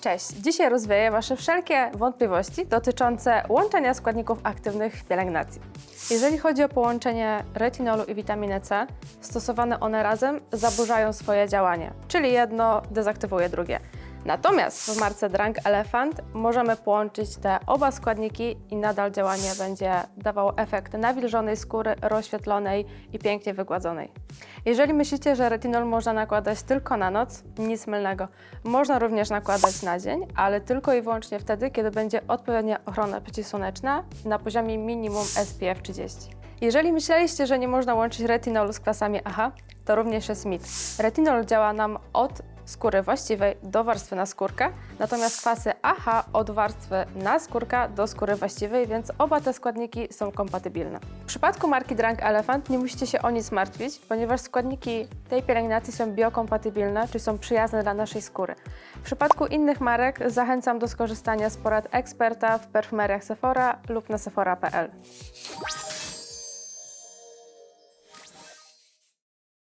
Cześć! Dzisiaj rozwieję Wasze wszelkie wątpliwości dotyczące łączenia składników aktywnych w pielęgnacji. Jeżeli chodzi o połączenie retinolu i witaminy C, stosowane one razem zaburzają swoje działanie, czyli jedno dezaktywuje drugie. Natomiast w marce Drunk Elephant możemy połączyć te oba składniki i nadal działanie będzie dawało efekt nawilżonej skóry, rozświetlonej i pięknie wygładzonej. Jeżeli myślicie, że retinol można nakładać tylko na noc, nic mylnego. Można również nakładać na dzień, ale tylko i wyłącznie wtedy, kiedy będzie odpowiednia ochrona przeciwsłoneczna na poziomie minimum SPF 30. Jeżeli myśleliście, że nie można łączyć retinolu z kwasami AHA, to również jest mit. Retinol działa nam od skóry właściwej do warstwy na skórkę, natomiast kwasy AHA od warstwy na skórka do skóry właściwej, więc oba te składniki są kompatybilne. W przypadku marki Drunk Elephant nie musicie się o nic martwić, ponieważ składniki tej pielęgnacji są biokompatybilne, czyli są przyjazne dla naszej skóry. W przypadku innych marek zachęcam do skorzystania z porad eksperta w perfumeriach Sephora lub na sephora.pl.